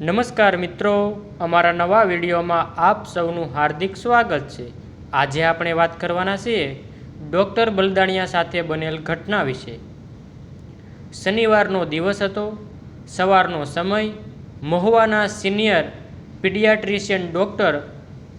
નમસ્કાર મિત્રો, અમારા નવા વિડીયોમાં આપ સૌનું હાર્દિક સ્વાગત છે. આજે આપણે વાત કરવાના છીએ ડૉક્ટર બલદાણિયા સાથે બનેલ ઘટના વિશે. શનિવારનો દિવસ હતો, સવારનો સમય, મહુવાના સિનિયર પીડિયાટ્રિશિયન ડૉક્ટર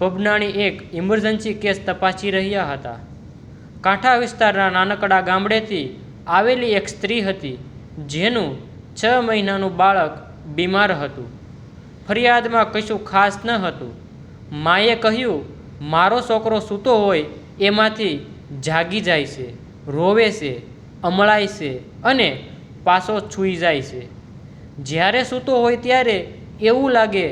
પબનાણી એક ઇમરજન્સી કેસ તપાસી રહ્યા હતા. કાંઠા વિસ્તારના નાનકડા ગામડેથી આવેલી એક સ્ત્રી હતી, જેનું છ મહિનાનું બાળક બીમાર હતું. ફરિયાદમાં કશું ખાસ ન હતું. માએ કહ્યું, મારો છોકરો સૂતો હોય, એમાંથી જાગી જાય છે, રોવે છે, અમળાય છે અને પાછો છૂઈ જાય છે. જ્યારે સૂતો હોય ત્યારે એવું લાગે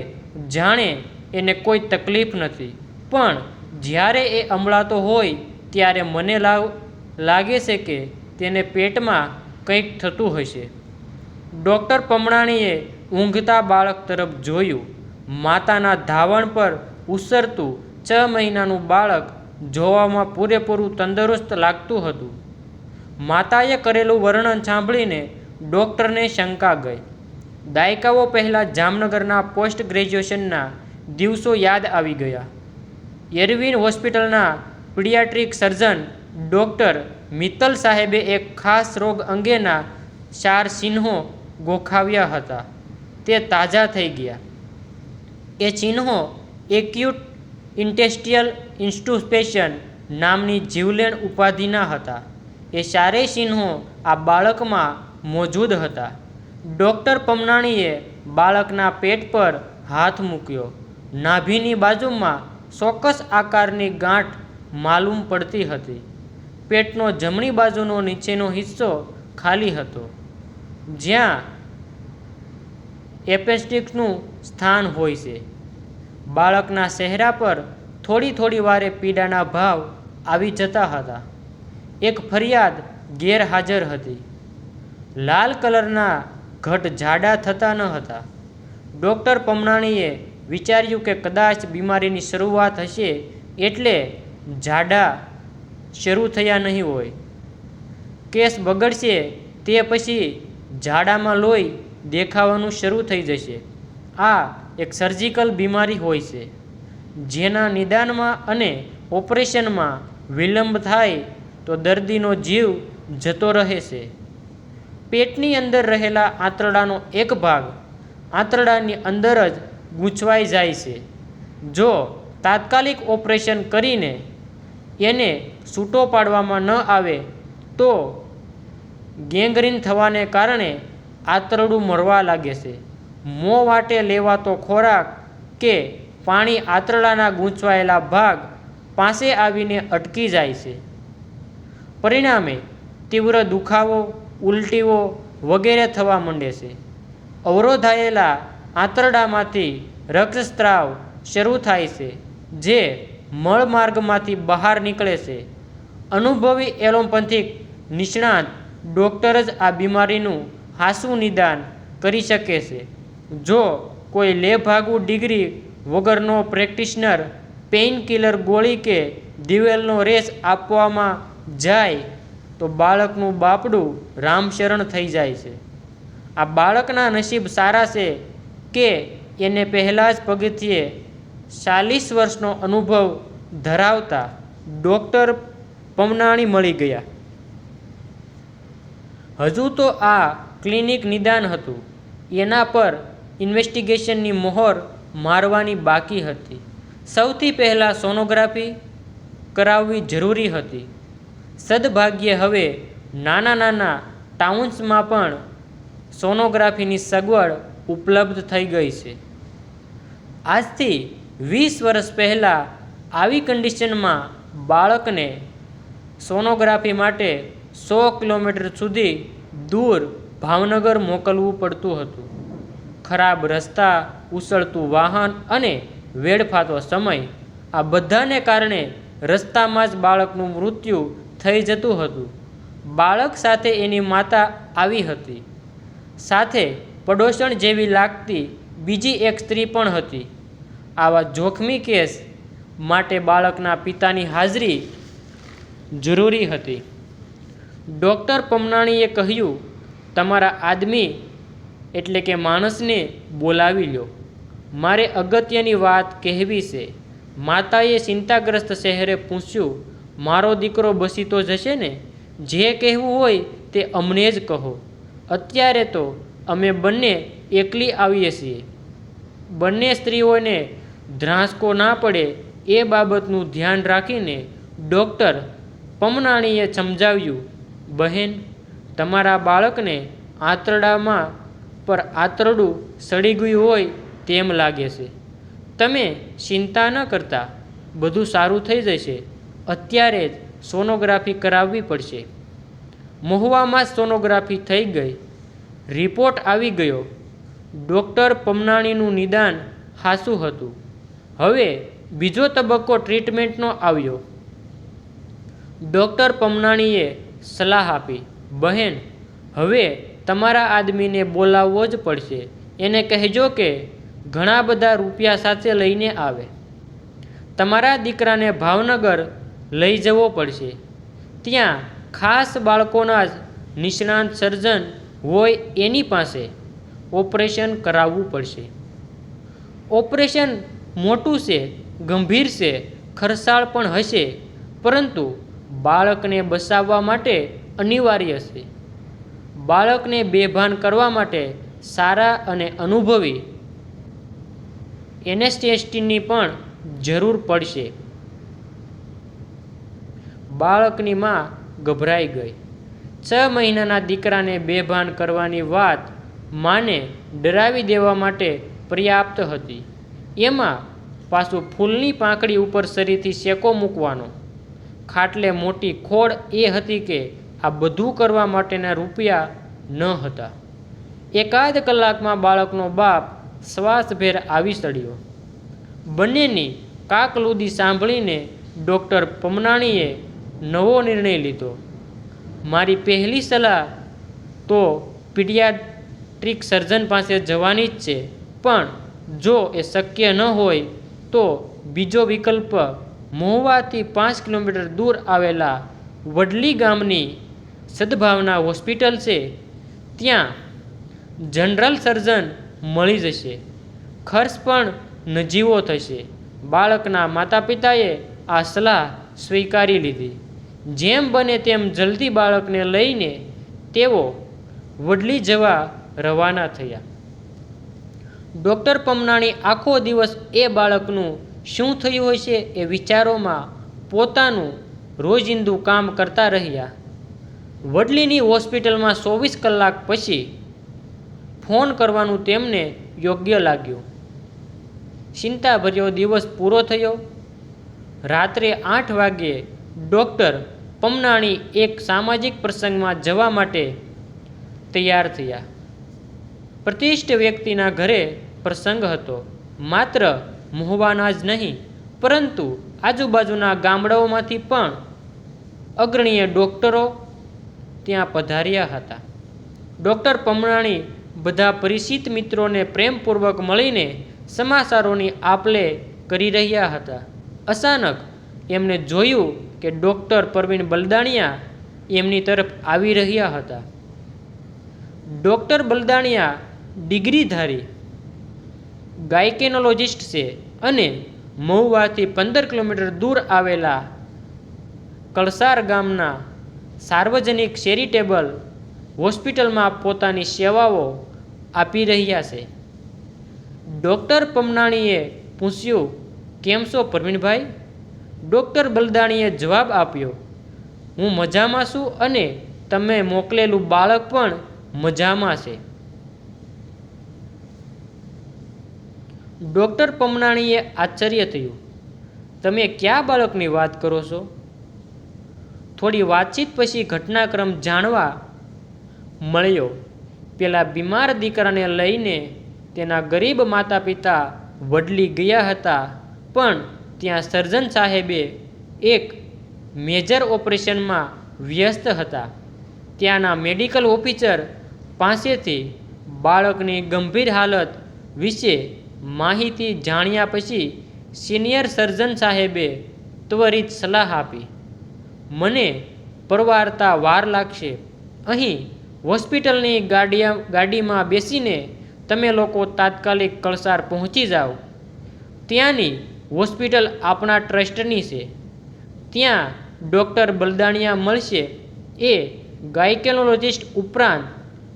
જાણે એને કોઈ તકલીફ નથી. પણ જ્યારે એ અમળાતો હોય, ત્યારે મને લાગે છે કે તેને પેટમાં કંઈક થતું હશે. ડૉક્ટર પમણાણીએ ઊંઘતા બાળક તરફ જોયું. માતાના ધાવણ પર ઉસરતું છ મહિનાનું બાળક જોવામાં પૂરેપૂરું તંદુરસ્ત લાગતું હતું. માતાએ કરેલું વર્ણન સાંભળીને ડૉક્ટરને શંકા ગઈ. દાયકાઓ પહેલાં જામનગરના પોસ્ટ ગ્રેજ્યુએશનના દિવસો યાદ આવી ગયા. એરવિન હોસ્પિટલના પીડિયાટ્રિક સર્જન ડૉક્ટર મિત્તલ સાહેબે એક ખાસ રોગ અંગેના ચાર ચિહ્નો ગોખાવ્યા હતા. તે તાજા થઈ ગયા. એ ચિહ્નો એક્યુટ ઇન્ટેસ્ટિયલ ઇન્સ્ટુસ્પેશન નામની જીવલેણ ઉપાધિના હતા. એ ચારેય ચિહ્નો આ બાળકમાં મોજૂદ હતા. ડૉક્ટર પમનાણીએ બાળકના પેટ પર હાથ મૂક્યો. નાભીની બાજુમાં ચોક્કસ આકારની ગાંઠ માલુમ પડતી હતી. પેટનો જમણી બાજુનો નીચેનો હિસ્સો ખાલી હતો. જ્યાં એપેસ્ટિક્સનું સ્થાન હોય છે. બાળકના ચહેરા પર થોડી થોડી વારે પીડાના ભાવ આવી જતા હતા. એક ફરિયાદ ગેરહાજર હતી. લાલ કલરના ઘટ જાડા થતા ન હતા. ડૉક્ટર પમણાણીએ વિચાર્યું કે કદાચ બીમારીની શરૂઆત હશે એટલે જાડા શરૂ થયા નહીં હોય. કેસ બગડશે તે પછી ઝાડામાં લોહી દેખાવાનું શરૂ થઈ જશે. આ એક સર્જિકલ બીમારી હોય છે, જેના નિદાનમાં અને ઓપરેશનમાં વિલંબ થાય તો દર્દીનો જીવ જતો રહે છે. પેટની અંદર રહેલા આંતરડાનો એક ભાગ આંતરડાની અંદર જ ગૂંચવાઈ જાય છે. જો તાત્કાલિક ઓપરેશન કરીને એને છૂટો પાડવામાં ન આવે તો ગેંગ્રીન થવાને કારણે આંતરડું મરવા લાગે છે. મોં વાટે લેવાતો ખોરાક કે પાણી આંતરડાના ગૂંચવાયેલા ભાગ પાસે આવીને અટકી જાય છે. પરિણામે તીવ્ર દુખાવો, ઉલટીઓ વગેરે થવા માંડે છે. અવરોધાયેલા આંતરડામાંથી રક્તસ્ત્રાવ શરૂ થાય છે, જે મળમાર્ગમાંથી બહાર નીકળે છે. અનુભવી એલોપેથિક નિષ્ણાત ડૉક્ટર જ આ બીમારીનું હાસું નિદાન કરી શકે છે. જો કોઈ લેભાગુ ડિગ્રી વગરનો પ્રેક્ટિશનર પેઇનકિલર ગોળી કે દિવેલનો રેસ આપવામાં જાય, તો બાળકનું બાપડું રામશરણ થઈ જાય છે. આ બાળકના નસીબ સારા છે કે એને પહેલાં જ પગથિયે ચાલીસ વર્ષનો અનુભવ ધરાવતા ડૉક્ટર પમનાણી મળી ગયા. હજુ તો આ ક્લિનિક નિદાન હતું. એના પર ઇન્વેસ્ટિગેશનની મોહર મારવાની બાકી હતી. સૌથી પહેલાં સોનોગ્રાફી કરાવવી જરૂરી હતી. સદભાગ્યે હવે નાના નાના ટાઉન્સમાં પણ સોનોગ્રાફીની સગવડ ઉપલબ્ધ થઈ ગઈ છે. આજથી વીસ વર્ષ પહેલાં આવી કન્ડિશનમાં બાળકને સોનોગ્રાફી માટે સો કિલોમીટર સુધી દૂર ભાવનગર મોકલવું પડતું હતું. ખરાબ રસ્તા, ઉસળતું વાહન અને વેડફાતો સમય આ બધાને કારણે રસ્તામાં જ બાળકનું મૃત્યુ થઈ જતું હતું. બાળક સાથે એની માતા આવી હતી. સાથે પડોશણ જેવી લાગતી બીજી એક સ્ત્રી પણ હતી. આવા જોખમી કેસ માટે બાળકના પિતાની હાજરી જરૂરી હતી. ડૉક્ટર પમનાણીએ કહ્યું, તમારા આદમી એટલે કે માણસને બોલાવી લો. મારે અગત્યની વાત કહેવી છે. માતાએ ચિંતાગ્રસ્ત શહેરે પૂછ્યું, મારો દીકરો બસી તો જશે ને? જે કહેવું હોય તે અમને જ કહો. અત્યારે તો અમે બંને એકલી આવીએ છીએ. બંને સ્ત્રીઓને ધ્રાસકો ના પડે એ બાબતનું ધ્યાન રાખીને ડૉક્ટર પમનાણીએ સમજાવ્યું બહેન, તમારા બાળકને આંતરડામાં પર આંતરડું સડી ગયું હોય તેમ લાગે છે. તમે ચિંતા ન કરતા, બધું સારું થઈ જશે. અત્યારે જ સોનોગ્રાફી કરાવવી પડશે. મહુવામાં સોનોગ્રાફી થઈ ગઈ. રિપોર્ટ આવી ગયો. ડૉક્ટર પમનાણીનું નિદાન હાસું હતું. હવે બીજો તબક્કો ટ્રીટમેન્ટનો આવ્યો. ડૉક્ટર પમનાણીએ સલાહ આપી, બહેન, હવે તમારા આદમીને બોલાવવો જ પડશે. એને કહેજો કે ઘણા બધા રૂપિયા સાથે લઈને આવે. તમારા દીકરાને ભાવનગર લઈ જવો પડશે. ત્યાં ખાસ બાળકોના જ નિષ્ણાંત સર્જન હોય એની પાસે ઓપરેશન કરાવવું પડશે. ઓપરેશન મોટું છે, ગંભીર છે ખર્ચાળ પણ હશે, પરંતુ બાળકને બસાવવા માટે અનિવાર્ય છે. બાળકને બેભાન કરવા માટે સારા અને અનુભવી એનેસ્ટેસ્ટીની પણ જરૂર પડશે. બાળકની માં ગભરાઈ ગઈ. છ મહિનાના દીકરાને બેભાન કરવાની વાત માને ડરાવી દેવા માટે પર્યાપ્ત હતી. એમાં પાછું ફૂલની પાંખડી ઉપર શરીરથી શેકો મૂકવાનો ખાટલે મોટી ખોડ એ હતી કે આ બધું કરવા માટેના રૂપિયા ન હતા. એકાદ કલાકમાં બાળકનો બાપ શ્વાસભેર આવી ચડ્યો બંનેની કાકલુદી સાંભળીને ડૉક્ટર પમનાણીએ નવો નિર્ણય લીધો. મારી પહેલી સલાહ તો પીડિયાટ્રિક સર્જન પાસે જવાની જ છે, પણ જો એ શક્ય ન હોય તો બીજો વિકલ્પ મહુવાથી પાંચ કિલોમીટર દૂર આવેલા વડલી ગામની સદભાવના હોસ્પિટલ છે. ત્યાં જનરલ સર્જન મળી જશે. ખર્ચ પણ નજીવો થશે. બાળકના માતા પિતાએ આ સલાહ સ્વીકારી લીધી. જેમ બને તેમ જલ્દી બાળકને લઈને તેઓ વડલી જવા રવાના થયા. ડૉક્ટર પમનાણી આખો દિવસ એ બાળકનું શું થયું હશે એ વિચારોમાં પોતાનું રોજિંદુ કામ કરતા રહ્યા. વડલીની હોસ્પિટલમાં ચોવીસ કલાક પછી ફોન કરવાનું તેમને યોગ્ય લાગ્યું. ચિંતાભર્યો દિવસ પૂરો થયો. રાત્રે આઠ વાગ્યે ડૉક્ટર પમનાણી એક સામાજિક પ્રસંગમાં જવા માટે તૈયાર થયા. પ્રતિષ્ઠ વ્યક્તિના ઘરે પ્રસંગ હતો. માત્ર મહુવાના જ નહીં, પરંતુ આજુબાજુના ગામડાઓમાંથી પણ અગ્રણીય ડૉક્ટરો ત્યાં પધાર્યા હતા. ડૉક્ટર પમણાણી બધા પરિચિત મિત્રોને પ્રેમપૂર્વક મળીને સમાચારોની આપલે કરી રહ્યા હતા. અચાનક એમને જોયું કે ડૉક્ટર પરવીન બલદાણિયા એમની તરફ આવી રહ્યા હતા. ડૉક્ટર બલદાણિયા ડિગ્રીધારી ગાયકેનોલોજિસ્ટ છે. અને મહુવાથી પંદર કિલોમીટર દૂર આવેલા કળસાર ગામના સાર્વજનિક ચેરિટેબલ હોસ્પિટલમાં પોતાની સેવાઓ આપી રહ્યા છે. ડૉક્ટર પમનાણીએ પૂછ્યું, કેમ છો પ્રવીણભાઈ ડૉક્ટર બલદાણીએ જવાબ આપ્યો, હું મજામાં છું અને તમે મોકલેલું બાળક પણ મજામાં છે. ડૉક્ટર પમનાણીએ આશ્ચર્ય થયું. તમે કયા બાળકની વાત કરો છો? થોડી વાતચીત પછી ઘટનાક્રમ જાણવા મળ્યો. પેલા બીમાર દીકરાને લઈને તેના ગરીબ માતા પિતા વડલી ગયા હતા, પણ ત્યાં સર્જન સાહેબે એક મેજર ઓપરેશનમાં વ્યસ્ત હતા. ત્યાંના મેડિકલ ઓફિસર પાસેથી બાળકની ગંભીર હાલત વિશે માહિતી જાણ્યા પછી સિનિયર સર્જન સાહેબે ત્વરિત સલાહ આપી. મને પરવારતા વાર લાગશે. અહીં હોસ્પિટલની ગાડીયા, ગાડીમાં બેસીને તમે લોકો તાત્કાલિક કળસાર પહોંચી જાઓ. ત્યાંની હોસ્પિટલ આપણા ટ્રસ્ટની છે. ત્યાં ડૉક્ટર બલદાણિયા મળશે. એ ગાયકેનોલોજિસ્ટ ઉપરાંત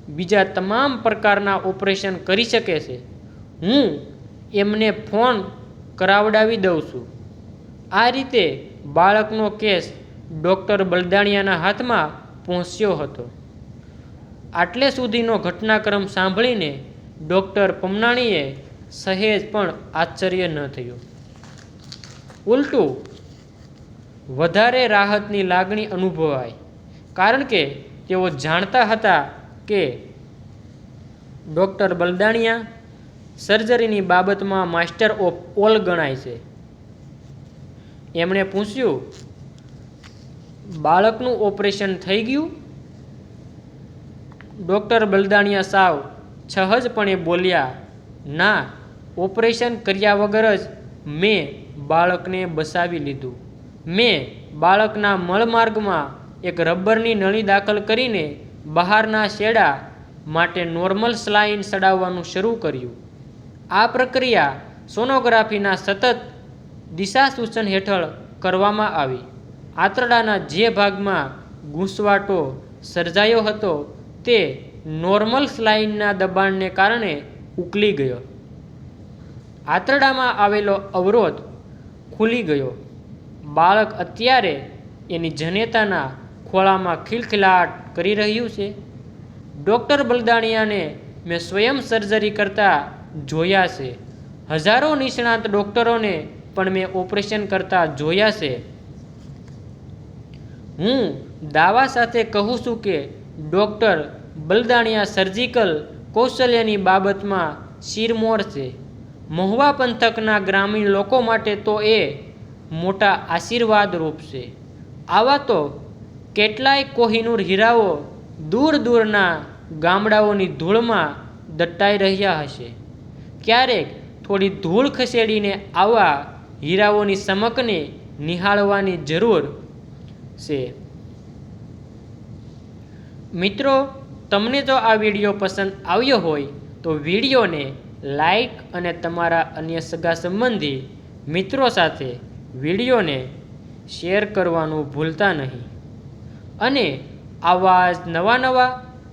બીજા તમામ પ્રકારના ઓપરેશન કરી શકે છે. હું એમને ફોન કરાવડાવી દઉં છું. આ રીતે બાળકનો કેસ ડૉક્ટર બલદાણિયાના હાથમાં પહોંચ્યો હતો. આટલે સુધીનો ઘટનાક્રમ સાંભળીને ડૉક્ટર પમનાણીએ સહેજ પણ આશ્ચર્ય ન થયું. ઉલટું, વધારે રાહતની લાગણી અનુભવાય, કારણ કે તેઓ જાણતા હતા કે ડૉક્ટર બલદાણિયા સર્જરીની બાબતમાં માસ્ટર ઓફ ઓલ ગણાય છે. એમણે પૂછ્યું, બાળકનું ઓપરેશન થઈ ગયું? ડૉક્ટર બલદાણિયા સાવ સહજપણે બોલ્યા, ના, ઓપરેશન કર્યા વગર જ મેં બાળકને બસાવી લીધું. મેં બાળકના મળમાર્ગમાં એક રબરની નળી દાખલ કરીને બહારના શેડા માટે નોર્મલ સ્લાઇન ચડાવવાનું શરૂ કર્યું. આ પ્રક્રિયા સોનોગ્રાફીના સતત દિશા સૂચન હેઠળ કરવામાં આવી. આંતરડાના જે ભાગમાં ગૂંસવાટો સર્જાયો હતો, તે નોર્મલ સ્લાઇનના દબાણને કારણે ઉકલી ગયો. આંતરડામાં આવેલો અવરોધ ખુલી ગયો. બાળક અત્યારે એની જનેતાના ખોળામાં ખિલખિલાટ કરી રહ્યું છે. ડૉક્ટર બલદાણિયાને મેં સ્વયં સર્જરી કરતા જોયા છે. હજારો નિષ્ણાત ડૉક્ટરોને પણ મેં ઓપરેશન કરતા જોયા છે. હું દાવા સાથે કહું છું કે ડૉક્ટર બલદાણિયા સર્જિકલ કૌશલ્યની બાબતમાં શિરમોર છે. મહુવા પંથકના ગ્રામીણ લોકો માટે તો એ મોટા આશીર્વાદ રૂપ છે. આવા તો કેટલાય કોહિનૂર હીરાઓ દૂર દૂરના ગામડાઓની ધૂળમાં દટાઈ રહ્યા હશે. ક્યારેક થોડી ધૂળ ખસેડીને આવા હીરાઓની ચમકને નિહાળવાની જરૂર છે. મિત્રો, તમને જો આ વીડિયો પસંદ આવ્યો હોય, તો વિડીયોને લાઈક અને તમારા અન્ય સગા સંબંધી મિત્રો સાથે વિડીયોને શેર કરવાનું ભૂલતા નહીં. અને આવા જ નવા નવા